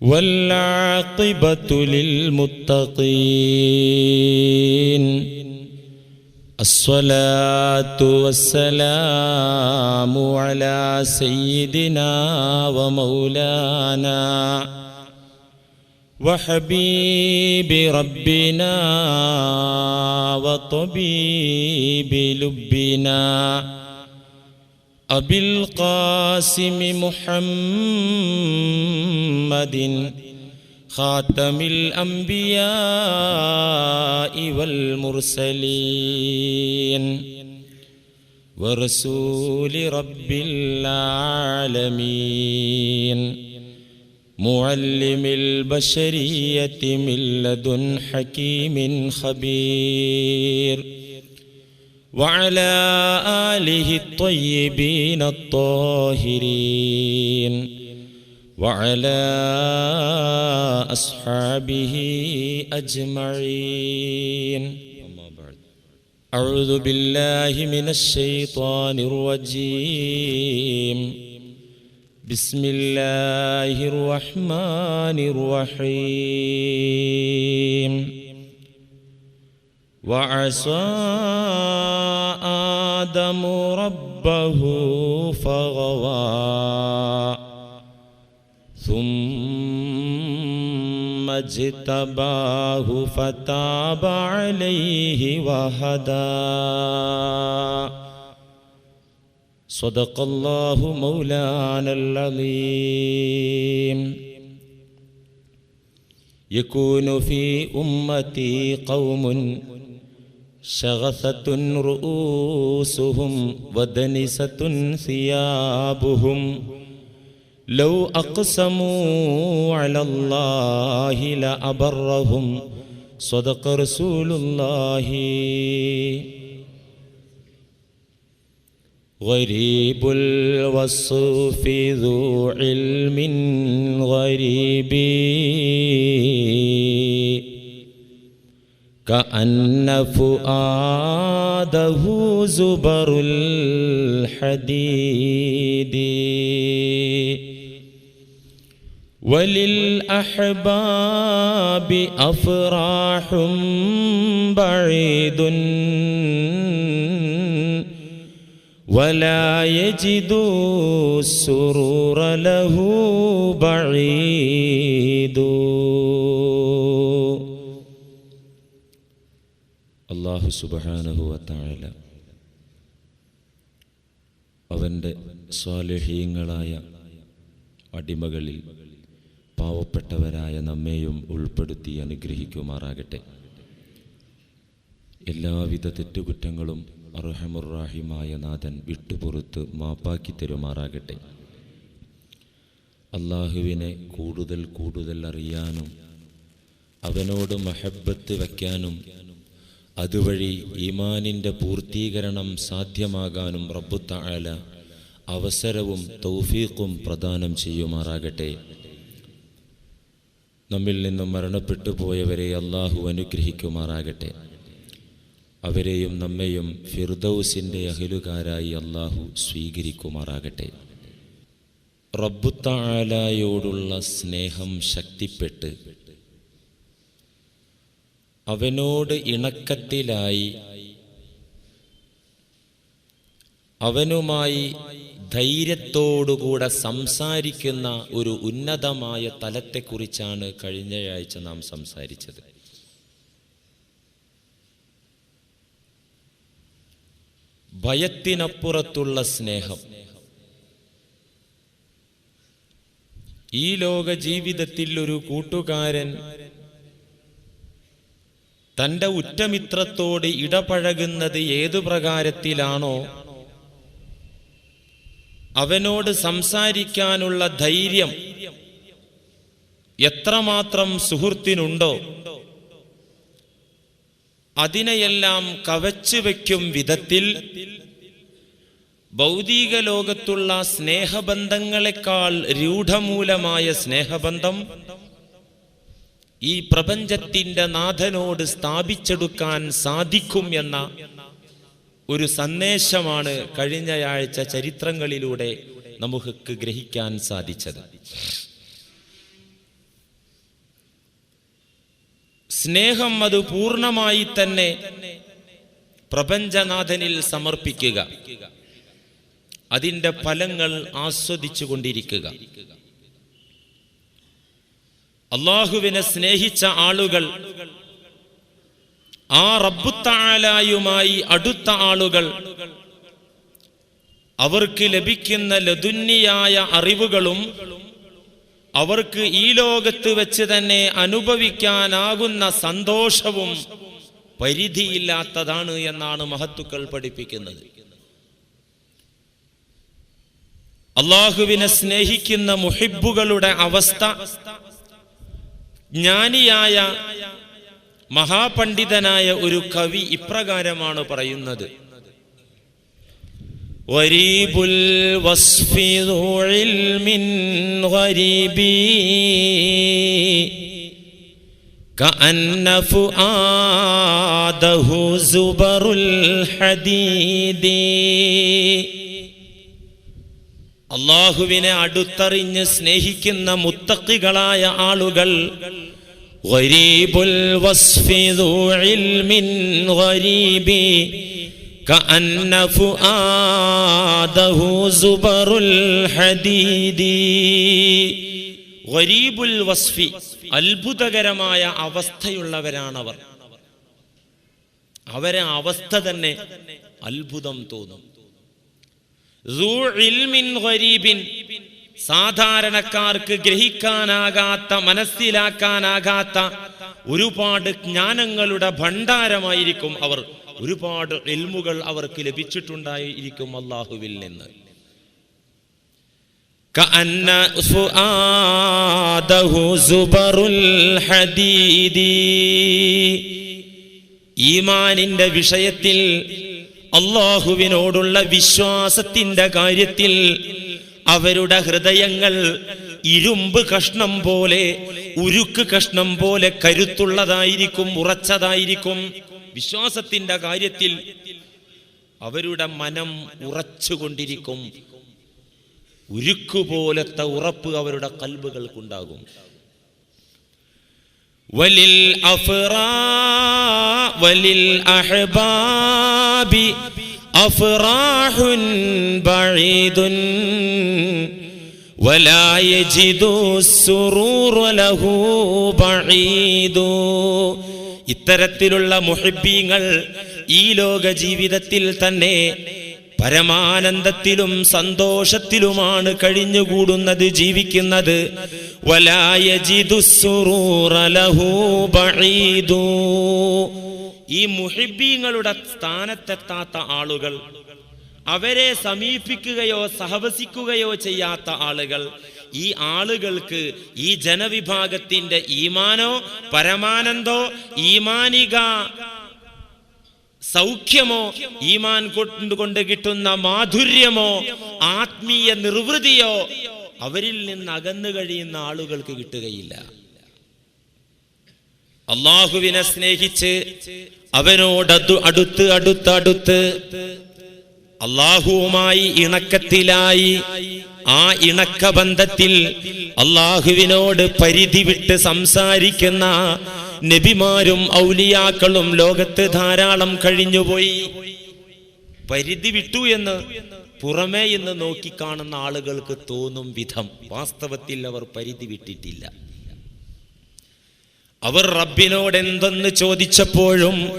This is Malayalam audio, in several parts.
والعاقبة للمتقين. الصلاة والسلام على سيدنا ومولانا وحبيب ربنا وطبيب لبنا. أبي القاسم محمد خاتم الأنبياء والمرسلين ورسول رب العالمين معلم البشرية من لدن حكيم خبير وعلى آله الطيبين الطاهرين وعلى أصحابه أجمعين. أعوذ بالله من الشيطان الرجيم. بسم الله الرحمن الرحيم. وعصى آدم ربه فغوى. ثم اجتباه فتاب عليه وهدى. صدق الله مولانا العظيم. يكون في أمتي قوم شغثة رؤوسهم ودنسة ثيابهم. لو أقسموا على الله لأبرهم. صدق رسول الله. غريب الوصف ذو علم غريب. كأن فؤاده زبر الحديد. وللأحباب أفراح بعيد. ولا يجد السرور له بعيد. അള്ളാഹു സുബാനഹുവത്തായ അവന്റെ സ്വാലഹീങ്ങളായ അടിമകളിൽ പാവപ്പെട്ടവരായ നമ്മെയും ഉൾപ്പെടുത്തി അനുഗ്രഹിക്കുമാറാകട്ടെ. എല്ലാവിധ തെറ്റുകുറ്റങ്ങളും അർഹമുറാഹിമായ നാഥൻ വിട്ടുപുറത്ത് മാപ്പാക്കി തരുമാറാകട്ടെ. അള്ളാഹുവിനെ കൂടുതൽ കൂടുതൽ അറിയാനും അവനോട് മഹബത്ത് വയ്ക്കാനും അതുവഴി ഈമാനിന്റെ പൂർത്തീകരണം സാധ്യമാകാനും റബ്ബുത്തായാല അവസരവും തൗഫീഖും പ്രദാനം ചെയ്യുമാറാകട്ടെ. നമ്മിൽ നിന്നും മരണപ്പെട്ടു പോയവരെ അള്ളാഹു അനുഗ്രഹിക്കുമാറാകട്ടെ. അവരെയും നമ്മെയും ഫിർദൌസിന്റെ അഹിലുകാരായി അള്ളാഹു സ്വീകരിക്കുമാറാകട്ടെ. റബ്ബുത്തായാലയോടുള്ള സ്നേഹം ശക്തിപ്പെട്ട് അവനോട് ഇണക്കത്തിലായി. അവനുമായി ധൈര്യത്തോടുകൂടെ സംസാരിക്കുന്ന ഒരു ഉന്നതമായ തലത്തെക്കുറിച്ചാണ് കഴിഞ്ഞയാഴ്ച നാം സംസാരിച്ചത്. ഭയത്തിനപ്പുറത്തുള്ള സ്നേഹം. ഈ ലോക ജീവിതത്തിൽ ഒരു കൂട്ടുകാരൻ തന്റെ ഉറ്റമിത്രത്തോട് ഇടപഴകുന്നത് ഏതു പ്രകാരത്തിലാണോ അവനോട് സംസാരിക്കാനുള്ള ധൈര്യം എത്രമാത്രം സുഹൃത്തിനുണ്ടോ അതിനെയെല്ലാം കവച്ചു വയ്ക്കും വിധത്തിൽ ഭൗതിക ലോകത്തുള്ള സ്നേഹബന്ധങ്ങളെക്കാൾ രൂഢമൂലമായ സ്നേഹബന്ധം ഈ പ്രപഞ്ചത്തിന്റെ നാഥനോട് സ്ഥാപിച്ചെടുക്കാൻ സാധിക്കും എന്ന ഒരു സന്ദേശമാണ് കഴിഞ്ഞയാഴ്ച ചരിത്രങ്ങളിലൂടെ നമുക്ക് ഗ്രഹിക്കാൻ സാധിച്ചത്. സ്നേഹം അത് പൂർണമായി തന്നെ പ്രപഞ്ചനാഥനിൽ സമർപ്പിക്കുക. അതിന്റെ ഫലങ്ങൾ ആസ്വദിച്ചു കൊണ്ടിരിക്കുക അള്ളാഹുവിനെ സ്നേഹിച്ച ആളുകൾ ആ റബ്ബുത്താലായുമായി അടുത്ത ആളുകൾ അവർക്ക് ലഭിക്കുന്ന ലതുന്നിയായ അറിവുകളും അവർക്ക് ഈ ലോകത്ത് വെച്ച് തന്നെ അനുഭവിക്കാനാകുന്ന സന്തോഷവും പരിധിയില്ലാത്തതാണ് എന്നാണ് മഹത്തുക്കൾ പഠിപ്പിക്കുന്നത്. അള്ളാഹുവിനെ സ്നേഹിക്കുന്ന മുഹിബുകളുടെ അവസ്ഥ ജ്ഞാനിയായ മഹാപണ്ഡിതനായ ഒരു കവി ഇപ്രകാരമാണ് പറയുന്നത് വരീബുൽ വസ്ഫി ذو علم غريبي كأن فؤاده زبر الحديد അള്ളാഹുവിനെ അടുത്തറിഞ്ഞ് സ്നേഹിക്കുന്ന മുത്തക്കികളായ ആളുകൾ അത്ഭുതകരമായ അവസ്ഥയുള്ളവരാണവർ. അവരെ അവസ്ഥ തന്നെ അത്ഭുതം തോന്നും. സാധാരണക്കാർക്ക് ഗ്രഹിക്കാനാകാത്ത മനസ്സിലാക്കാനാകാത്ത ഒരുപാട് ജ്ഞാനങ്ങളുടെ ഭണ്ഡാരമായിരിക്കും അവർ. ഒരുപാട് എൽമുകൾ അവർക്ക് ലഭിച്ചിട്ടുണ്ടായിരിക്കും അള്ളാഹുവിൽ നിന്ന്. ഈമാനിന്റെ വിഷയത്തിൽ അള്ളാഹുവിനോടുള്ള വിശ്വാസത്തിന്റെ കാര്യത്തിൽ അവരുടെ ഹൃദയങ്ങൾ ഇരുമ്പ് കഷ്ണം പോലെ ഉരുക്ക് കഷ്ണം പോലെ കരുത്തുള്ളതായിരിക്കും ഉറച്ചതായിരിക്കും. വിശ്വാസത്തിന്റെ കാര്യത്തിൽ അവരുടെ മനം ഉറച്ചുകൊണ്ടിരിക്കും ഉരുക്കുപോലത്തെ ഉറപ്പ് അവരുടെ കൽബുകൾക്കുണ്ടാകും. വലിൽ അഫ്റാ വലിൽ അഹ്ബാബി أفراح بعيد ولا يجد السرور له بعيد ഇത്തരത്തിലുള്ള മുഹിബീങ്ങൾ ഈ ലോക ജീവിതത്തിൽ തന്നെ പരമാനന്ദത്തിലും സന്തോഷത്തിലുമാണ് കഴിഞ്ഞുകൂടുന്നത് ജീവിക്കുന്നത്. ഈ മുഹിബീങ്ങളുടെ സ്ഥാനത്തെത്താത്ത ആളുകൾ അവരെ സമീപിക്കുകയോ സഹവസിക്കുകയോ ചെയ്യാത്ത ആളുകൾ ഈ ആളുകൾക്ക് ഈ ജനവിഭാഗത്തിന്റെ ഈമാനോ പരമാനന്ദോ ഈമാനിക സൗഖ്യമോ ഈമാൻ കൊണ്ടുകൊണ്ട് കിട്ടുന്ന മാധുര്യമോ ആത്മീയ നിർവൃതിയോ അവരിൽ നിന്ന് അകന്നു കഴിയുന്ന ആളുകൾക്ക് കിട്ടുകയില്ല. അള്ളാഹുവിനെ സ്നേഹിച്ച് അവനോട് അടുത്ത് അടുത്ത് അടുത്ത് അള്ളാഹുവുമായി ഇണക്കത്തിലായി ആ ഇണക്ക ബന്ധത്തിൽ അള്ളാഹുവിനോട് പരിധി വിട്ട് സംസാരിക്കുന്ന നബിമാരും ഔലിയാക്കളും ലോകത്ത് ധാരാളം കഴിഞ്ഞുപോയി. പരിധി വിട്ടു എന്ന് പുറമേ എന്ന് നോക്കിക്കാണുന്ന ആളുകൾക്ക് തോന്നും വിധം വാസ്തവത്തിൽ അവർ പരിധി വിട്ടിട്ടില്ല. അവർ റബ്ബിനോട് എന്തെന്ന് ചോദിച്ചപ്പോഴും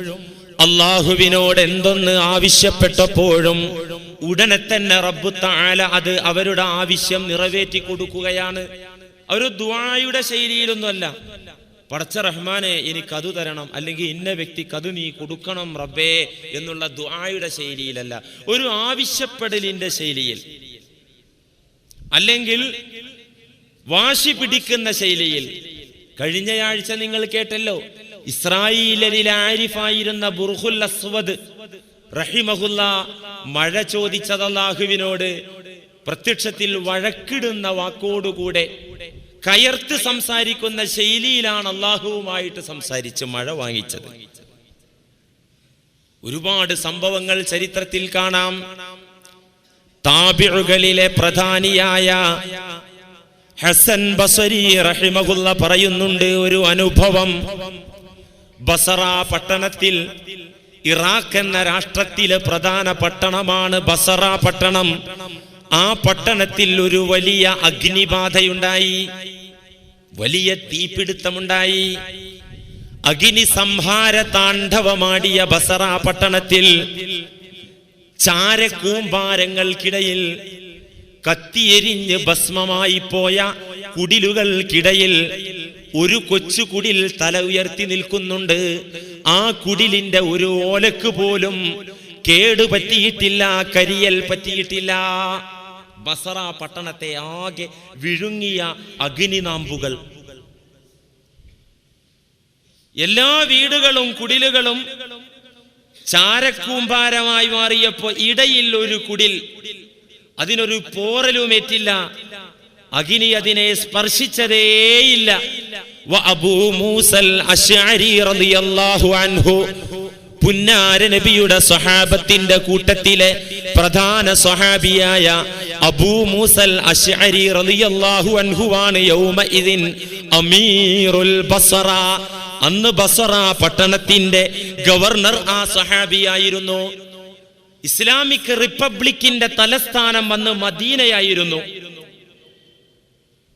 അള്ളാഹുവിനോട് എന്തൊന്ന് ആവശ്യപ്പെട്ടപ്പോഴും ഉടനെ തന്നെ റബ്ബു താല അത് അവരുടെ ആവശ്യം നിറവേറ്റി കൊടുക്കുകയാണ്. ഒരു ദ്വായുടെ ശൈലിയിലൊന്നുമല്ല. പടച്ച റഹ്മാനെ എനിക്ക് അത് തരണം അല്ലെങ്കിൽ ഇന്ന വ്യക്തിക്ക് അത് നീ കൊടുക്കണം റബ്ബേ എന്നുള്ള ദുആയുടെ ശൈലിയിലല്ല ഒരു ആവശ്യപ്പെടലിന്റെ ശൈലിയിൽ അല്ലെങ്കിൽ വാശി പിടിക്കുന്ന ശൈലിയിൽ. കഴിഞ്ഞയാഴ്ച നിങ്ങൾ കേട്ടല്ലോ ഇസ്രായേലിൽ ആരിഫായിരുന്ന ബുർഹുൽ അസ്വദ് റഹിമഹുല്ല മഴ ചോദിച്ചത് അള്ളാഹുവിനോട് പ്രത്യക്ഷത്തിൽ വഴക്കിടുന്ന വാക്കോടുകൂടെ കയർത്ത് സംസാരിക്കുന്ന ശൈലിയിലാണ് അള്ളാഹുവുമായിട്ട് സംസാരിച്ച് മഴ വാങ്ങിച്ചത്. ഒരുപാട് സംഭവങ്ങൾ ചരിത്രത്തിൽ കാണാം. താബിഴുകളിലെ പ്രധാനിയായ ഹസൻ ബസരി റഹിമഹുല്ല പറയുന്നുണ്ട് ഒരു അനുഭവം. ബസറ പട്ടണത്തിൽ ഇറാഖ് എന്ന രാഷ്ട്രത്തിലെ പ്രധാന പട്ടണമാണ് ബസറ പട്ടണം. ആ പട്ടണത്തിൽ ഒരു വലിയ അഗ്നിബാധയുണ്ടായി. വലിയ തീപിടുത്തമുണ്ടായി. അഗ്നി സംഹാര താണ്ഡവമാടിയ ബസറ പട്ടണത്തിൽ ചാരക്കൂമ്പാരങ്ങൾക്കിടയിൽ കത്തിയെരിഞ്ഞ് ഭസ്മമായി പോയ കുടിലുകൾക്കിടയിൽ ഒരു കൊച്ചു കുടിൽ തല ഉയർത്തി നിൽക്കുന്നുണ്ട്. ആ കുടിലിന്റെ ഒരു ഓലക്ക് പോലും കേടു പറ്റിയിട്ടില്ല കരിയൽ പറ്റിയിട്ടില്ല. ബസറ പട്ടണത്തെ ആകെ വിഴുങ്ങിയ അഗ്നിനാമ്പുകൾ. എല്ലാ വീടുകളും കുടിലുകളും ചാരക്കൂമ്പാരമായി മാറിയപ്പോ ഇടയിൽ ഒരു കുടിൽ. അതിനൊരു പോറലുമേറ്റില്ല. അഗ്നി അതിനെ സ്പർശിച്ചതേയില്ല. അബൂ മൂസൽ അൻഹു. പുന്നാര നബിയുടെ സ്വഹാബത്തിന്റെ കൂട്ടത്തിലെ പ്രധാന സ്വഹാബിയായ അബൂ മൂസൽ അഷ്അരി റളിയല്ലാഹു അൻഹുവാണ് യൗമ ഇതിൻ അമീറുൽ ബസറ അന്ന് ബസറ പട്ടണത്തിന്റെ ഗവർണർ ആ സ്വഹാബിയായിരുന്നു. ഇസ്ലാമിക് റിപ്പബ്ലിക്കിന്റെ തലസ്ഥാനം വന്ന് മദീനയായിരുന്നു.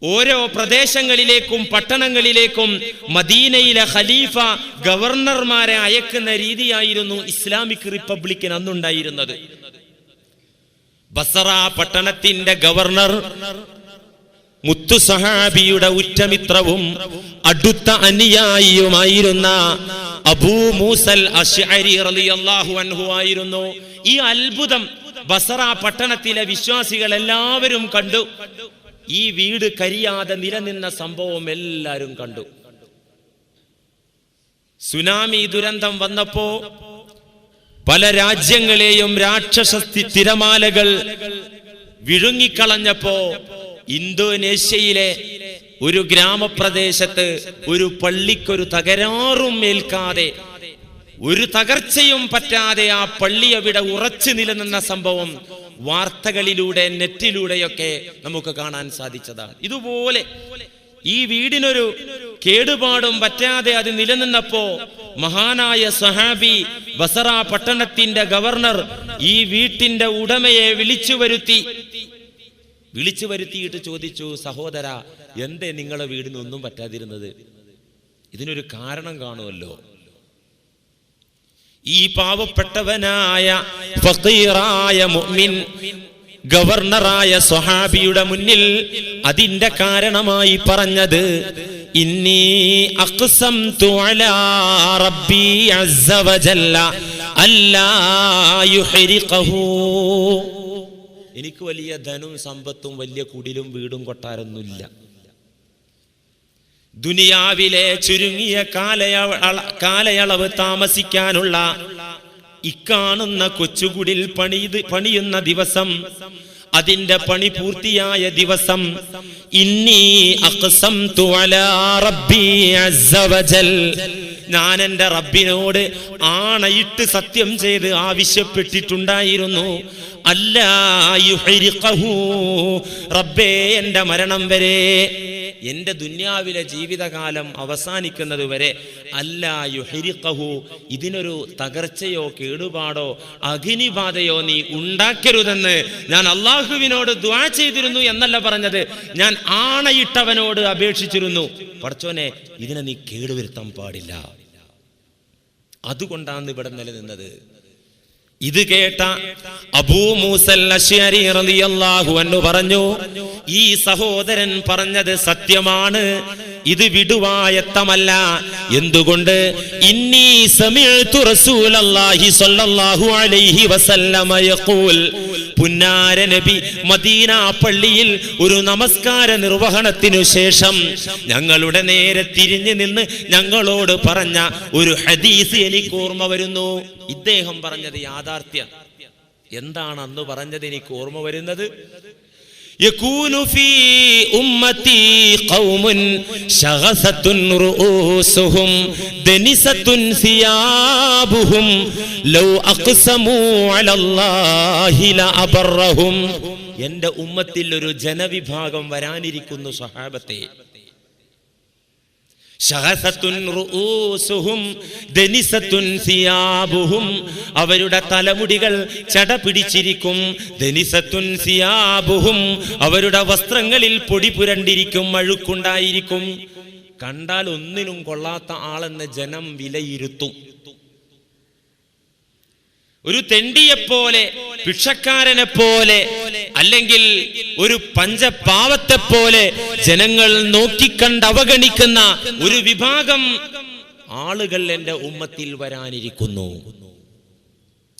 ഓരോ പ്രദേശങ്ങളിലേക്കും പട്ടണങ്ങളിലേക്കും മദീനയിലെ ഖലീഫ ഗവർണർമാരെ അയക്കുന്ന രീതിയായിരുന്നു ഇസ്ലാമിക് റിപ്പബ്ലിക്കിന് അന്നുണ്ടായിരുന്നത്. ബസറ പട്ടണത്തിന്റെ ഗവർണർ മുത്തു സഹാബിയുടെ ഉറ്റമിത്രവും അടുത്ത അനുയായിയുമായിരുന്ന അബൂ മൂസൽ അൻഹു ആയിരുന്നു. ഈ അത്ഭുതം ബസറ പട്ടണത്തിലെ വിശ്വാസികൾ എല്ലാവരും കണ്ടു. ഈ വീട് കരിയാതെ നിലനിന്ന സംഭവം എല്ലാവരും കണ്ടു. സുനാമി ദുരന്തം വന്നപ്പോ പല രാജ്യങ്ങളെയും രാക്ഷസ തിരമാലകൾ വിഴുങ്ങിക്കളഞ്ഞപ്പോ ഇന്തോനേഷ്യയിലെ ഒരു ഗ്രാമപ്രദേശത്ത് ഒരു പള്ളിക്കൊരു തകരാറും ഏൽക്കാതെ ഒരു തകർച്ചയും പറ്റാതെ ആ പള്ളി അവിടെ ഉറച്ചു നിലനിന്ന സംഭവം വാർത്തകളിലൂടെ നെറ്റിലൂടെയൊക്കെ നമുക്ക് കാണാൻ സാധിച്ചതാണ്. ഇതുപോലെ ഈ വീടിനൊരു കേടുപാടും പറ്റാതെ അത് നിലനിന്നപ്പോ മഹാനായ സഹാബി ബസറ പട്ടണത്തിന്റെ ഗവർണർ ഈ വീട്ടിന്റെ ഉടമയെ വിളിച്ചു വരുത്തി. വിളിച്ചു വരുത്തിയിട്ട് ചോദിച്ചു സഹോദര എന്തേ നിങ്ങളെ വീടിനൊന്നും പറ്റാതിരുന്നത്? ഇതിനൊരു കാരണം കാണുമല്ലോ. ഈ പാവപ്പെട്ടവനായ ഫക്കീറായ മുഅ്മിൻ ഗവർണറായ സ്വഹാബിയുടെ മുന്നിൽ അതിന്റെ കാരണമായി പറഞ്ഞത് ഇന്നി റബ്ബി എനിക്ക് വലിയ ധനവും സമ്പത്തും വലിയ കുടിലും വീടും കൊട്ടാരൊന്നുമില്ല ദുനിയാവിലെ ചുരുങ്ങിയ കാലയള കാലയളവ് താമസിക്കാനുള്ള ഇക്കാണുന്ന കൊച്ചുകുടിൽ പണിത് പണിയുന്ന ദിവസം അതിന്റെ പണി പൂർത്തിയായ ദിവസം ഇന്നി അക്സം ഞാൻ എന്റെ റബ്ബിനോട് ആണയിട്ട് സത്യം ചെയ്ത് ആവശ്യപ്പെട്ടിട്ടുണ്ടായിരുന്നു. അല്ലാ റബ്ബേ എന്റെ മരണം വരെ എന്റെ ദുന്യാവിലെ ജീവിതകാലം അവസാനിക്കുന്നത് വരെ അല്ലാ ഇതിനൊരു തകർച്ചയോ കേടുപാടോ അഗ്നിബാധയോ നീ ഉണ്ടാക്കരുതെന്ന് ഞാൻ അള്ളാഹുവിനോട് ദ്വാ ചെയ്തിരുന്നു എന്നല്ല പറഞ്ഞത്. ഞാൻ ആണയിട്ടവനോട് അപേക്ഷിച്ചിരുന്നു. പഠിച്ചോനെ ഇതിനെ നീ കേടുവരുത്താൻ പാടില്ല. അതുകൊണ്ടാണ് ഇവിടെ നിലനിന്നത്. ഇത് കേട്ട അബൂ മൂസൽ അശ്ശരി റളിയല്ലാഹു അൻഹു പറഞ്ഞു ഈ സഹോദരൻ പറഞ്ഞത് സത്യമാണ്. ഇത് വിടുവായത്തമല്ല. എന്തുകൊണ്ട്? സ്വല്ലല്ലാഹു അലൈഹി വസല്ലമ യഖൂൽ. പുന്നാര നബി മദീന പള്ളിയിൽ ഒരു നമസ്കാര നിർവഹണത്തിനു ശേഷം ഞങ്ങളുടെ നേരെ തിരിഞ്ഞു നിന്ന് ഞങ്ങളോട് പറഞ്ഞ ഒരു ഹദീസ് എനിക്ക് ഓർമ്മ വരുന്നു. ഇദ്ദേഹം പറഞ്ഞത് യാഥാർത്ഥ്യം. എന്താണ് അന്ന് പറഞ്ഞത് എനിക്ക് ഓർമ്മ വരുന്നത്? يكون في أمتي قوم شغثة رؤوسهم دنسة ثيابهم لو أقسموا على الله لأبرهم എന്റെ ഉമ്മത്തിൽ ഒരു ജനവിഭാഗം വരാനിരിക്കുന്നു സഹാബത്തെ അവരുടെ തലമുടികൾ ചട പിടിച്ചിരിക്കും. അവരുടെ വസ്ത്രങ്ങളിൽ പൊടി പുരണ്ടിരിക്കും അഴുക്കുണ്ടായിരിക്കും. കണ്ടാൽ ഒന്നിനും കൊള്ളാത്ത ആളെന്ന് ജനം വിലയിരുത്തും. ഒരു തെണ്ടിയെപ്പോലെ ഭിക്ഷക്കാരനെ പോലെ അല്ലെങ്കിൽ ഒരു പഞ്ചപാവത്തെ പോലെ ജനങ്ങൾ നോക്കിക്കണ്ട് അവഗണിക്കുന്ന ഒരു വിഭാഗം ആളുകൾ എന്റെ ഉമ്മത്തിൽ വരാനിരിക്കുന്നു.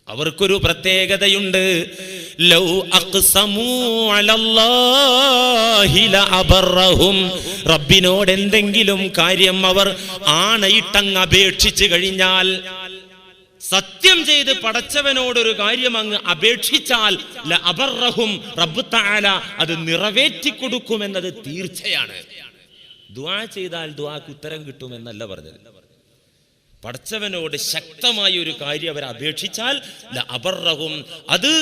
അവർക്കൊരു പ്രത്യേകതയുണ്ട്. ലൗ അലല്ലാഹി ലഅബറഹും റബ്ബിനോട് എന്തെങ്കിലും കാര്യം അവർ ആണയിട്ടങ്ങ് അപേക്ഷിച്ചു കഴിഞ്ഞാൽ സത്യം ചെയ്ത് പടച്ചവനോടൊരു കാര്യം അങ്ങ് അപേക്ഷിച്ചാൽ അബർറഹും റബ്ബ് അത് നിറവേറ്റി കൊടുക്കുമെന്നത് തീർച്ചയാണ്. ദുആ ചെയ്താൽ ദുആക്ക് ഉത്തരം കിട്ടുമെന്നല്ല പറഞ്ഞത്. പടച്ചവനോട് ശക്തമായ ഒരു കാര്യം അവർ അപേക്ഷിച്ചാൽ അബർറഹും അത്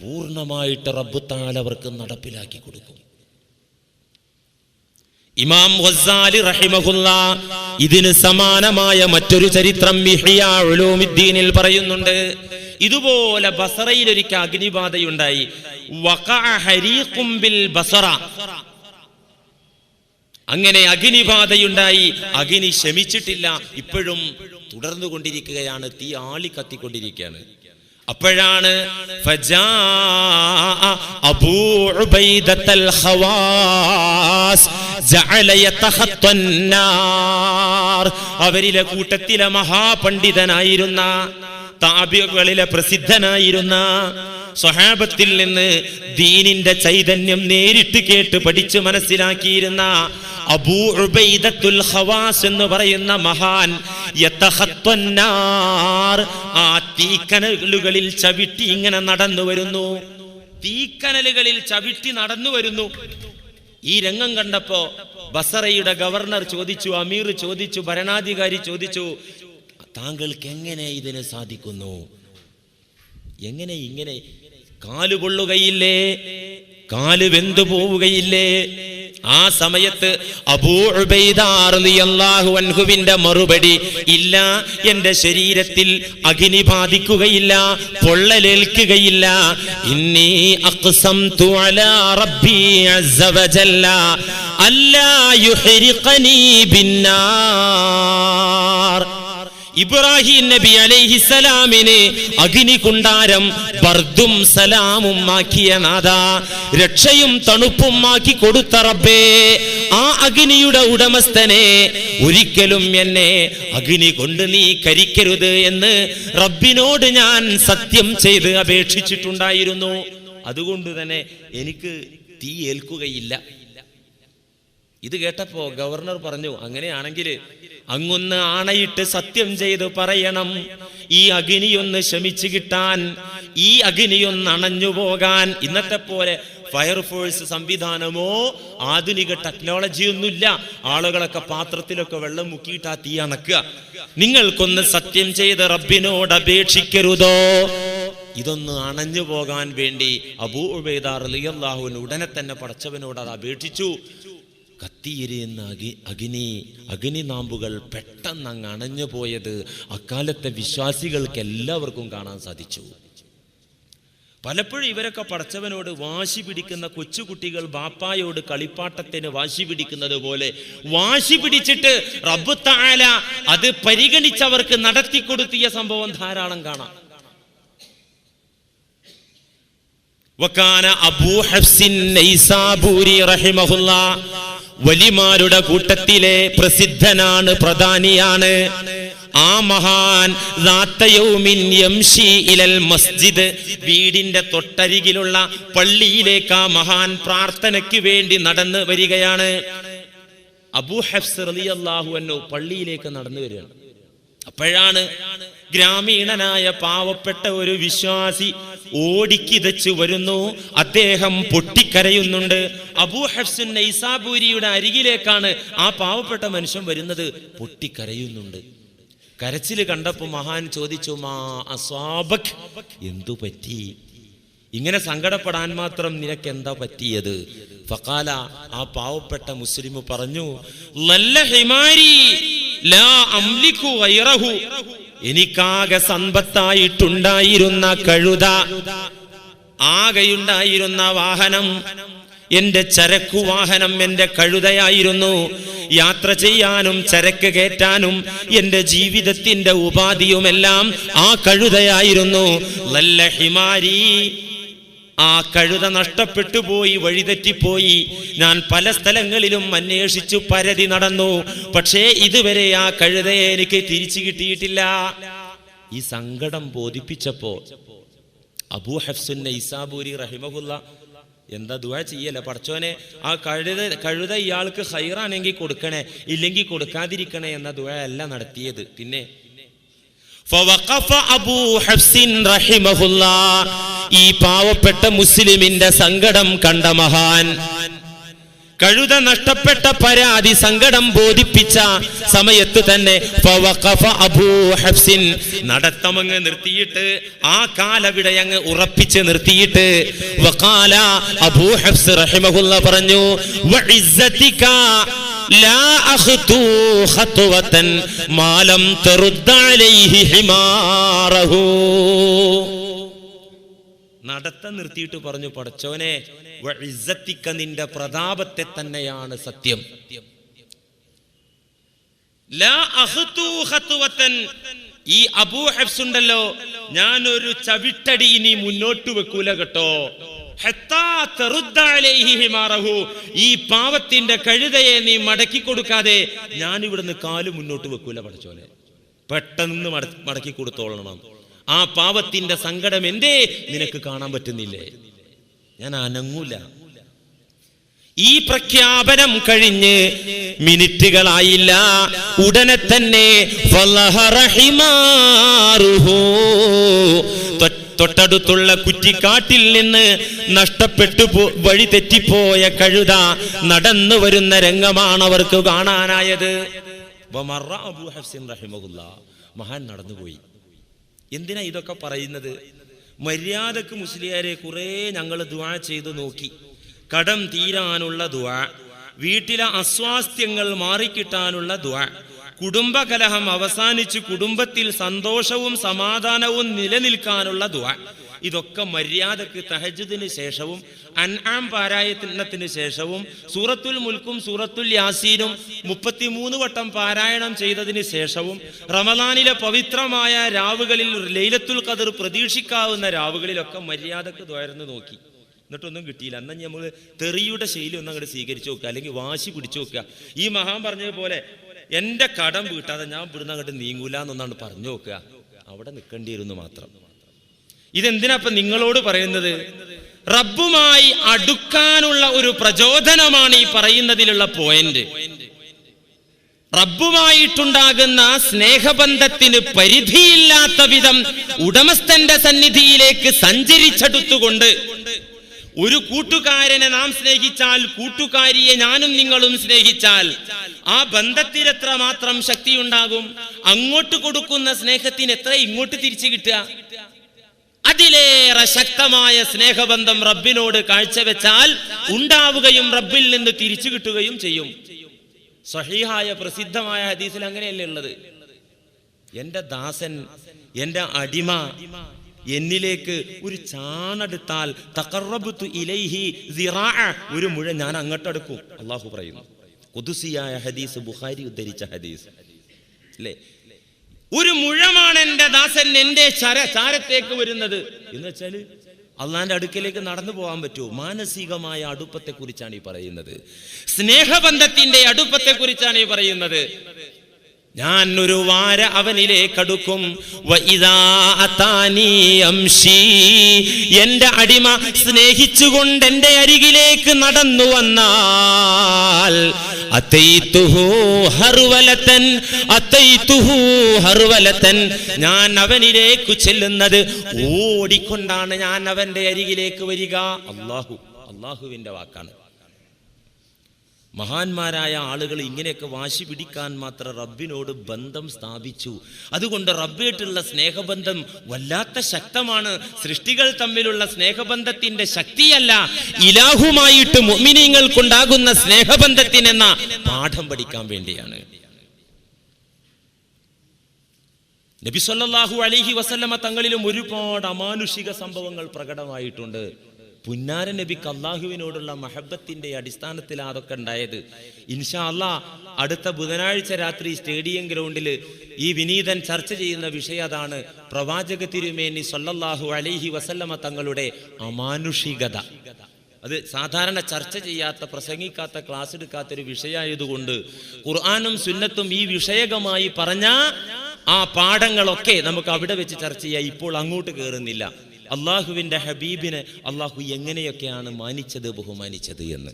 പൂർണമായിട്ട് റബ്ബ് അവർക്ക് നടപ്പിലാക്കി കൊടുക്കും. ഇമാം വസാലി റഹിമഹുല്ല ഇതിന് സമാനമായ മറ്റൊരു ചരിത്രം ഉലൂമിദ്ദീനിൽ പറയുന്നുണ്ട്. ഇതുപോലെ ബസറയിൽ ഒരിക്കൽ അഗ്നിബാധയുണ്ടായി ബസറ. അങ്ങനെ അഗ്നിബാധയുണ്ടായി. അഗ്നി ശമിച്ചിട്ടില്ല. ഇപ്പോഴും തുടർന്നു കൊണ്ടിരിക്കുകയാണ് തീ ആളി കത്തിക്കൊണ്ടിരിക്കുകയാണ് അപ്പോഴാണ് അവരിലെ കൂട്ടത്തിലെ മഹാപണ്ഡിതനായിരുന്ന താബികളിലെ പ്രസിദ്ധനായിരുന്ന സ്വഹാബത്തിൽ നിന്ന് ദീനിന്റെ ചൈതന്യം നേരിട്ട് കേട്ട് പഠിച്ചു മനസ്സിലാക്കിയിരുന്ന അബൂ ഉബൈദത്തുൽ ഖവാസ് എന്ന് പറയുന്ന മഹാൻ ആ തീക്കനലുകളിൽ ചവിട്ടി ഇങ്ങനെ നടന്നു വരുന്നു. തീക്കനലുകളിൽ ചവിട്ടി നടന്നു വരുന്നു. ഈ രംഗം കണ്ടപ്പോ ബസറയുടെ ഗവർണർ ചോദിച്ചു അമീർ ചോദിച്ചു ഭരണാധികാരി ചോദിച്ചു താങ്കൾക്ക് എങ്ങനെ ഇതിന് സാധിക്കുന്നു? എങ്ങനെ ഇങ്ങനെ കാൽ കൊള്ളുകയില്ലേ? കാൽ വെന്തു പോവുകയില്ലേ? ആ സമയത്ത് അബൂബൈദാർഹുവിന്റെ മറുപടി ഇല്ല. എന്റെ ശരീരത്തിൽ അഗ്നി ബാധിക്കുകയില്ല പൊള്ളലേൽക്കുകയില്ല. ഇന്നീ അല്ലാ ബിന്നാർ. ഇബ്രാഹിം നബി അലൈഹിസലാമിന് അഗ്നികുണ്ടാരം ബർദും സലാമും ആക്കിയ നാഥ. രക്ഷയും തണുപ്പും ആക്കി കൊടുത്ത റബ്ബേ ആ അഗ്നിയുടെ ഉടമസ്ഥനെ ഒരിക്കലും എന്നെ അഗ്നി കൊണ്ട് നീ കരിക്കരുത് എന്ന് റബ്ബിനോട് ഞാൻ സത്യം ചെയ്ത് അപേക്ഷിച്ചിട്ടുണ്ടായിരുന്നു. അതുകൊണ്ട് തന്നെ എനിക്ക് തീ ഏൽക്കുകയില്ല. ഇത് കേട്ടപ്പോ ഗവർണർ പറഞ്ഞു അങ്ങനെയാണെങ്കിൽ അങ്ങൊന്ന് ആണയിട്ട് സത്യം ചെയ്ത് പറയണം. ഈ അഗ്നിയൊന്ന് ശമിച്ചു കിട്ടാൻ ഈ അഗ്നിയൊന്ന് അണഞ്ഞു പോകാൻ. ഇന്നത്തെ പോലെ ഫയർഫോഴ്സ് സംവിധാനമോ ആധുനിക ടെക്നോളജി ഒന്നുമില്ല. ആളുകളൊക്കെ പാത്രത്തിലൊക്കെ വെള്ളം മുക്കിയിട്ട് ആ തീ അണക്കുക. നിങ്ങൾക്കൊന്ന് സത്യം ചെയ്ത് റബ്ബിനോട് അപേക്ഷിക്കരുതോ? ഇതൊന്ന് അണഞ്ഞു പോകാൻ വേണ്ടി അബൂ ഉബൈദാർ അലിയല്ലാഹുവിന് ഉടനെ തന്നെ പടച്ചവനോട് അത് അപേക്ഷിച്ചു. കത്തിയെരിയുന്ന അഗി അഗ്നി അഗ്നിനാമ്പുകൾ പെട്ടെന്ന് അങ്ങ് അണഞ്ഞു പോയത് അക്കാലത്തെ വിശ്വാസികൾക്ക് എല്ലാവർക്കും കാണാൻ സാധിച്ചു. പലപ്പോഴും ഇവരൊക്കെ പടച്ചവനോട് വാശി പിടിക്കുന്ന കൊച്ചുകുട്ടികൾ ബാപ്പായോട് കളിപ്പാട്ടത്തിന് വാശി പിടിക്കുന്നത് പോലെ വാശി പിടിച്ചിട്ട് റബ്ബുത്താല താല അത് പരിഗണിച്ചവർക്ക് നടത്തി കൊടുത്തിയ സംഭവം ധാരാളം കാണാം. വക്കാന അബൂ ഹഫ്സിൻ നൈസാബൂരി റഹിമഹുല്ല വലിമാരുടെ കൂട്ടത്തിലെ പ്രസിദ്ധനാണ് പ്രധാനിയാണ്. ആ മഹാൻ മസ്ജിദ് വീടിന്റെ തൊട്ടരികിലുള്ള പള്ളിയിലേക്ക് ആ മഹാൻ പ്രാർത്ഥനയ്ക്ക് വേണ്ടി നടന്നു വരികയാണ്. അബു ഹഫ്സ് റലി പള്ളിയിലേക്ക് നടന്നു വരികയാണ്. അപ്പോഴാണ് ഗ്രാമീണനായ പാവപ്പെട്ട ഒരു വിശ്വാസി ഓടിക്കിതച്ചു വരുന്നു. അദ്ദേഹം പൊട്ടിക്കരയുന്നുണ്ട്. അബൂ ഹഫ്സുൻ നൈസാബൂരിയുടെ അരികിലേക്കാണ് ആ പാവപ്പെട്ട മനുഷ്യൻ വരുന്നത്. പൊട്ടിക്കരയുന്നുണ്ട്. കരച്ചിൽ കണ്ടപ്പോ മഹാൻ ചോദിച്ചു മാ അസ്വാബക് എന്തു പറ്റി? ഇങ്ങനെ സങ്കടപ്പെടാൻ മാത്രം നിനക്ക് എന്താ പറ്റിയത്? ഫക്കാല ആ പാവപ്പെട്ട മുസ്ലിം പറഞ്ഞു നല്ല ഹിമാരി ലാ അംലിക്കു ഗൈറഹു." എനിക്കാകെ സമ്പത്തായിട്ടുണ്ടായിരുന്ന കഴുത ആകെയുണ്ടായിരുന്ന വാഹനം എന്റെ ചരക്കു വാഹനം എന്റെ കഴുതയായിരുന്നു. യാത്ര ചെയ്യാനും ചരക്ക് കയറ്റാനും എന്റെ ജീവിതത്തിന്റെ ഉപാധിയുമെല്ലാം ആ കഴുതയായിരുന്നു. ഹിമാരി ആ കഴുത നഷ്ടപ്പെട്ടു പോയി വഴിതെറ്റിപ്പോയി ഞാൻ പല സ്ഥലങ്ങളിലും അന്വേഷിച്ചു പരതി നടന്നു. പക്ഷേ ഇതുവരെ ആ കഴുതയെ എനിക്ക് തിരിച്ചു കിട്ടിയിട്ടില്ല. ഈ സങ്കടം ബോധിപ്പിച്ചപ്പോ അബൂ ഹഫ്സുന്ന ഇസാബൂരി റഹിമഹുല്ല എന്താ ദുആ ചെയ്യല്ല? പടച്ചോനെ ആ കഴുത കഴുത ഇയാൾക്ക് ഹൈറാണെങ്കിൽ കൊടുക്കണേ ഇല്ലെങ്കിൽ കൊടുക്കാതിരിക്കണേ എന്ന ദുആ അല്ല നടത്തിയത്. പിന്നെ ഈ പാവപ്പെട്ട മുസ്ലിമിന്റെ സങ്കടം കണ്ട മഹാൻ കഴുത നഷ്ടപ്പെട്ട പരാതി സങ്കടം ബോധിപ്പിച്ച സമയത്ത് തന്നെ നടത്തമങ്ങ് നിർത്തിയിട്ട് ആ കാലവിടെ അങ്ങ് ഉറപ്പിച്ച് നിർത്തിയിട്ട് അബൂ ഹഫ്സ് പറഞ്ഞു വഇസ്സതിക ലാ അഖ്തു ഖത്വതൻ മാ ലം അലൈഹി ഹിമാറഹു. നടത്തം നിർത്തിയിട്ട് പറഞ്ഞു പടച്ചോനെ വഇസ്സത്തിക്ക നിന്റെ പ്രതാപത്തെ തന്നെയാണ് സത്യം. ഈ അബൂ ഹഫ്സ് ഉണ്ടല്ലോ ഞാൻ ഒരു ചവിട്ടടി ഇനി മുന്നോട്ട് വെക്കൂല കേട്ടോ. ഈ പാവത്തിന്റെ കഴുതയെ നീ മടക്കി കൊടുക്കാതെ ഞാൻ ഇവിടുന്ന് കാൽ മുന്നോട്ട് വെക്കൂല പഠിച്ചോലെ പെട്ടെന്ന് മട- മടക്കി കൊടുത്തോളണം. ആ പാവത്തിന്റെ സങ്കടം എന്തേ? നിനക്ക് കാണാൻ പറ്റുന്നില്ലേ? ഞാൻ അനങ്ങൂല. ഈ പ്രഖ്യാപനം കഴിഞ്ഞ് മിനിറ്റുകളായില്ല. ഉടനെ തന്നെ തൊട്ടടുത്തുള്ള കുറ്റിക്കാട്ടിൽ നിന്ന് നഷ്ടപ്പെട്ടു വഴി തെറ്റിപ്പോയ കഴുത നടന്നു വരുന്ന രംഗമാണ് അവർക്ക് കാണാനായത്. മഹാൻ നടന്നുപോയി. എന്തിനാ ഇതൊക്കെ പറയുന്നത്? മര്യാദയ്ക്ക് മുസ്ലിയാരെ കുറേ ഞങ്ങൾ ദുആ ചെയ്തു നോക്കി. കടം തീരാനുള്ള ദുആ വീട്ടിലെ അസ്വാസ്ഥ്യങ്ങൾ മാറിക്കിട്ടാനുള്ള ദുആ കുടുംബകലഹം അവസാനിച്ച് കുടുംബത്തിൽ സന്തോഷവും സമാധാനവും നിലനിൽക്കാനുള്ള ദുആ. ഇതൊക്കെ മര്യാദയ്ക്ക് തഹജുദിന് ശേഷവും അൻആം പാരായണത്തിന് ശേഷവും സൂറത്തുൽ മുൽക്കും സൂറത്തുൽ യാസീനും മുപ്പത്തിമൂന്ന് വട്ടം പാരായണം ചെയ്തതിന് ശേഷവും റമദാനിലെ പവിത്രമായ രാവുകളിൽ ലൈലത്തുൽ ഖദർ പ്രതീക്ഷിക്കാവുന്ന രാവുകളിലൊക്കെ മര്യാദയ്ക്ക് തുയർന്നു നോക്കി. എന്നിട്ടൊന്നും കിട്ടിയില്ല. അന്ന് നമ്മൾ തെറിയുടെ ശൈലി ഒന്ന് അങ്ങോട്ട് സ്വീകരിച്ചു നോക്കുക. അല്ലെങ്കിൽ വാശി പിടിച്ചു നോക്കുക. ഈ മഹാൻ പറഞ്ഞതുപോലെ എന്റെ കടം വീട്ടാതെ ഞാൻ ഇവിടുന്ന് അങ്ങോട്ട് നീങ്ങൂല എന്നൊന്നാണ് പറഞ്ഞു നോക്കുക. അവിടെ നിൽക്കേണ്ടിയിരുന്നു മാത്രം. ഇതെന്തിനാ ഇപ്പൊ നിങ്ങളോട് പറയുന്നത്? റബ്ബുമായി അടുക്കാനുള്ള ഒരു പ്രചോദനമാണ് ഈ പറയുന്നതിലുള്ള പോയിന്റ് റബ്ബുമായിട്ടുണ്ടാകുന്ന സ്നേഹബന്ധത്തിന് പരിധിയില്ലാത്ത വിധം ഉടമസ്ഥന്റെ സന്നിധിയിലേക്ക് സഞ്ചരിച്ചെടുത്തുകൊണ്ട് ഒരു കൂട്ടുകാരനെ നാം സ്നേഹിച്ചാൽ കൂട്ടുകാരിയെ ഞാനും നിങ്ങളും സ്നേഹിച്ചാൽ ആ ബന്ധത്തിൽ എത്ര മാത്രം ശക്തിയുണ്ടാകും? അങ്ങോട്ട് കൊടുക്കുന്ന സ്നേഹത്തിന് എത്ര ഇങ്ങോട്ട് തിരിച്ചു കിട്ടുക? അതിലേറെ ശക്തമായ സ്നേഹബന്ധം റബ്ബിനോട് കാഴ്ചവെച്ചാൽ ഉണ്ടാവുകയും റബ്ബിൽ നിന്ന് തിരിച്ചു കിട്ടുകയും ചെയ്യും. സഹിഹായ പ്രസിദ്ധമായ ഹദീസിൽ അങ്ങനെയല്ലേ ഉള്ളത്? എന്റെ ദാസൻ എന്റെ അടിമ എന്നിലേക്ക് ഒരു ചാണെടുത്താൽ തഖറബതു ഇലൈഹി ഒരു മുഴ ഞാൻ അങ്ങോട്ടെടുക്കും. അള്ളാഹു പറയുന്നു. കുതുസിയായ ഹദീസ് ബുഖാരി ഉദ്ധരിച്ച ഹദീസ്. അല്ലേ? ഒരു മുഴമാണ് എന്റെ ദാസൻ എന്റെ ചര ചാരത്തേക്ക് വരുന്നത്. എന്ന് വെച്ചാൽ അള്ളാന്റെ അടുക്കലേക്ക് നടന്നു പോകാൻ പറ്റുമോ? മാനസികമായ അടുപ്പത്തെ കുറിച്ചാണ് ഈ പറയുന്നത്. സ്നേഹബന്ധത്തിന്റെ അടുപ്പത്തെ കുറിച്ചാണ് ഈ പറയുന്നത്. ഞാൻ ഒരു വാര അവനിലേക്ക് അടുക്കും. എന്റെ അടിമ സ്നേഹിച്ചുകൊണ്ട് എന്റെ അരികിലേക്ക് നടന്നു വന്നാൽ ഞാൻ അവനിലേക്ക് ചെല്ലുന്നത് ഓടിക്കൊണ്ടാണ് ഞാൻ അവന്റെ അരികിലേക്ക് വരിക. അള്ളാഹു അള്ളാഹുവിന്റെ വാക്കാണ്. മഹാന്മാരായ ആളുകൾ ഇങ്ങനെയൊക്കെ വാശി പിടിക്കാൻ മാത്രം റബ്ബിനോട് ബന്ധം സ്ഥാപിച്ചു. അതുകൊണ്ട് റബ്ബായിട്ടുള്ള സ്നേഹബന്ധം വല്ലാത്ത ശക്തമാണ്. സൃഷ്ടികൾ തമ്മിലുള്ള സ്നേഹബന്ധത്തിന്റെ ശക്തിയല്ല. ഇലാഹുമായിട്ട് മുഅ്മിനീങ്ങൾക്കുണ്ടാകുന്ന സ്നേഹബന്ധത്തിനെന്ന പാഠം പഠിക്കാൻ വേണ്ടിയാണ്. നബി സല്ലല്ലാഹു അലൈഹി വസല്ലമ തങ്ങളിലും ഒരുപാട് അമാനുഷിക സംഭവങ്ങൾ പ്രകടമായിട്ടുണ്ട്. പുന്നാര നബിക്ക് അള്ളാഹുവിനോടുള്ള മഹബത്തിന്റെ അടിസ്ഥാനത്തിൽ അതൊക്കെ ഉണ്ടായത്. ഇൻഷാ അല്ലാ അടുത്ത ബുധനാഴ്ച രാത്രി സ്റ്റേഡിയം ഗ്രൗണ്ടിൽ ഈ വിനീതൻ ചർച്ച ചെയ്യുന്ന വിഷയം അതാണ് പ്രവാചക തിരുമേനി സൊല്ലാഹു അലൈഹി വസല്ലമ തങ്ങളുടെ അമാനുഷികത. അത് സാധാരണ ചർച്ച ചെയ്യാത്ത പ്രസംഗിക്കാത്ത ക്ലാസ് എടുക്കാത്ത ഒരു വിഷയമായതുകൊണ്ട് ഖുർആാനും സുന്നത്തും ഈ വിഷയകമായി പറഞ്ഞ ആ പാഠങ്ങളൊക്കെ നമുക്ക് അവിടെ വെച്ച് ചർച്ച ചെയ്യാം. ഇപ്പോൾ അങ്ങോട്ട് കയറുന്നില്ല അള്ളാഹുവിന്റെ ഹബീബിനെ അള്ളാഹു എങ്ങനെയൊക്കെയാണ് മാനിച്ചത് ബഹുമാനിച്ചത് എന്ന്.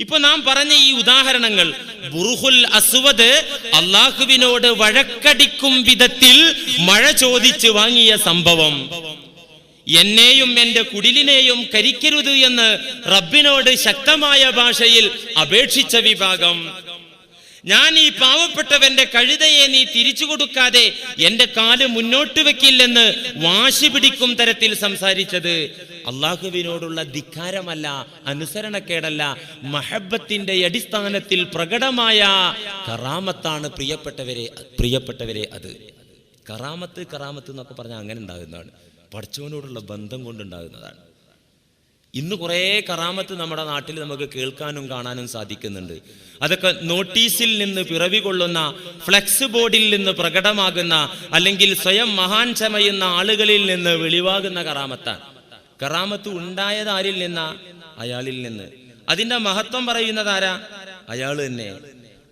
ഇപ്പൊ നാം പറഞ്ഞ ഈ ഉദാഹരണങ്ങൾ ബുറുഹുൽ അസ്വദ് അള്ളാഹുവിനോട് വഴക്കടിക്കും വിധത്തിൽ മഴ ചോദിച്ച് വാങ്ങിയ സംഭവം. എന്നെയും എന്റെ കുടിലിനെയും കരിക്കരുത് എന്ന് റബ്ബിനോട് ശക്തമായ ഭാഷയിൽ അപേക്ഷിച്ച വിഭാഗം. ഞാൻ ഈ പാവപ്പെട്ടവന്റെ കഴുതയെ നീ തിരിച്ചു കൊടുക്കാതെ എന്റെ കാൽ മുന്നോട്ട് വെക്കില്ലെന്ന് വാശി പിടിക്കും തരത്തിൽ സംസാരിച്ചത്. അള്ളാഹുവിനോടുള്ള ധിക്കാരമല്ല അനുസരണക്കേടല്ല മഹബത്തിന്റെ അടിസ്ഥാനത്തിൽ പ്രകടമായ കറാമത്താണ് പ്രിയപ്പെട്ടവരെ പ്രിയപ്പെട്ടവരെ അത്. കറാമത്ത് കറാമത്ത് എന്നൊക്കെ പറഞ്ഞാൽ അങ്ങനെ ഉണ്ടാകുന്നതാണ്. പഠിച്ചവനോടുള്ള ബന്ധം കൊണ്ടുണ്ടാകുന്നതാണ്. ഇന്ന് കുറേ കറാമത്ത് നമ്മുടെ നാട്ടിൽ നമുക്ക് കേൾക്കാനും കാണാനും സാധിക്കുന്നുണ്ട്. അതൊക്കെ നോട്ടീസിൽ നിന്ന് പിറവി കൊള്ളുന്ന ഫ്ലെക്സ് ബോർഡിൽ നിന്ന് പ്രകടമാകുന്ന അല്ലെങ്കിൽ സ്വയം മഹാൻ ചമയുന്ന ആളുകളിൽ നിന്ന് വെളിവാകുന്ന കറാമത്താണ്. കറാമത്ത് ഉണ്ടായത് ആരിൽ നിന്ന? അയാളിൽ നിന്ന്. അതിന്റെ മഹത്വം പറയുന്നത് ആരാ? അയാൾ തന്നെ.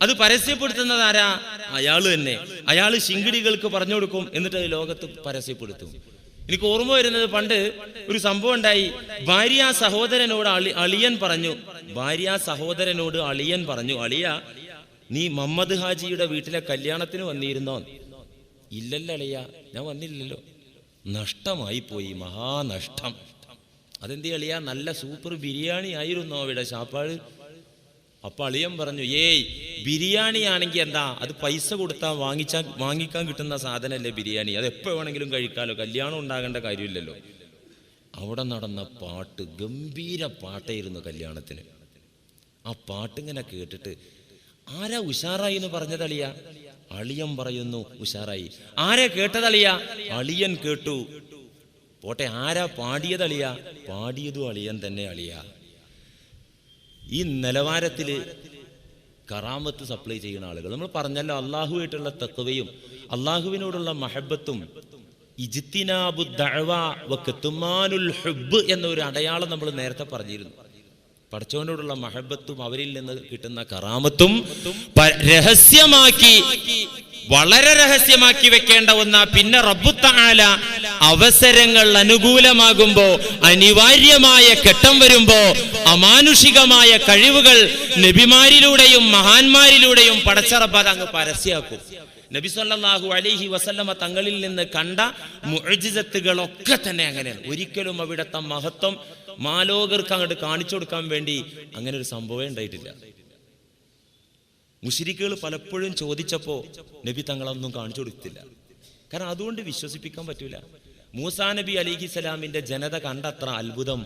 അത് പരസ്യപ്പെടുത്തുന്നത് ആരാ? അയാൾ തന്നെ. അയാൾ ശിങ്കിടികൾക്ക് പറഞ്ഞു കൊടുക്കും എന്നിട്ട് ലോകത്ത് പരസ്യപ്പെടുത്തും. എനിക്ക് ഓർമ്മ വരുന്നത് പണ്ട് ഒരു സംഭവം ഉണ്ടായി. ഭാര്യ സഹോദരനോട് അളി അളിയൻ പറഞ്ഞു. ഭാര്യ സഹോദരനോട് അളിയൻ പറഞ്ഞു അളിയ നീ മമ്മദ് ഹാജിയുടെ വീട്ടിലെ കല്യാണത്തിന് വന്നിരുന്നോ? ഇല്ലല്ല അളിയ ഞാൻ വന്നില്ലല്ലോ. നഷ്ടമായി പോയി മഹാനഷ്ടം. അതെന്തി അളിയ നല്ല സൂപ്പർ ബിരിയാണി ആയിരുന്നോ അവിടെ ശാപ്പാട് അപ്പൊ അളിയൻ പറഞ്ഞു ഏയ് ബിരിയാണി ആണെങ്കിൽ എന്താ? അത് പൈസ കൊടുത്താൽ വാങ്ങിച്ചാൽ വാങ്ങിക്കാൻ കിട്ടുന്ന സാധനമല്ലേ ബിരിയാണി. അത് എപ്പോൾ വേണമെങ്കിലും കഴിക്കാമല്ലോ കല്യാണം ഉണ്ടാകേണ്ട കാര്യമില്ലല്ലോ. അവിടെ നടന്ന പാട്ട് ഗംഭീര പാട്ടായിരുന്നു കല്യാണത്തിന്. ആ പാട്ടിങ്ങനെ കേട്ടിട്ട് ആരാ ഉഷാറായി എന്ന് പറഞ്ഞത് അളിയ? അളിയൻ പറയുന്നു ഉഷാറായി. ആരാ കേട്ടതളിയ അളിയൻ കേട്ടു. പോട്ടെ ആരാ പാടിയത് അളിയ? പാടിയതും അളിയൻ തന്നെ അളിയ. ഈ നിലവാരത്തിൽ കറാമത്ത് സപ്ലൈ ചെയ്യുന്ന ആളുകൾ. നമ്മൾ പറഞ്ഞല്ലോ അള്ളാഹുവായിട്ടുള്ള തത്വയും അള്ളാഹുവിനോടുള്ള മഹബത്തും ഇജിത്തിനാബു ദഴവ വ കത്മാനുൽ ഹുബ്ബ് എന്ന ഒരു അടയാളം നമ്മൾ നേരത്തെ പറഞ്ഞിരുന്നു. പടച്ചവനോടുള്ള മഹബത്തും അവരിൽ നിന്ന് കിട്ടുന്ന കറാമത്തും രഹസ്യമാക്കി വളരെ രഹസ്യമാക്കി വെക്കേണ്ട ഒന്ന. പിന്നെ റബ്ബുത്താല അവസരങ്ങൾ അനുകൂലമാകുമ്പോ അനിവാര്യമായ ഘട്ടം വരുമ്പോ അമാനുഷികമായ കഴിവുകൾ നബിമാരിലൂടെയും മഹാന്മാരിലൂടെയും പടച്ചറബ് അത് അങ്ങ് പരസ്യമാക്കും നബി സല്ലല്ലാഹു അലൈഹി വസല്ലമ തങ്ങളിൽ നിന്ന് കണ്ട മുഅ്ജിസത്തുകളൊക്കെ തന്നെ അങ്ങനെയാണ്. ഒരിക്കലും അവിടുത്തെ മഹത്വം മാലോകർക്ക് അങ്ങോട്ട് കാണിച്ചു കൊടുക്കാൻ വേണ്ടി അങ്ങനെ ഒരു സംഭവം ഉണ്ടായിട്ടില്ല. മുഷിരിക്കുകൾ പലപ്പോഴും ചോദിച്ചപ്പോൾ നബി തങ്ങളൊന്നും കാണിച്ചു കൊടുത്തില്ല. കാരണം അതുകൊണ്ട് വിശ്വസിപ്പിക്കാൻ പറ്റൂല. മൂസാ നബി അലിഹിസലാമിന്റെ ജനത കണ്ടത്ര അത്ഭുതം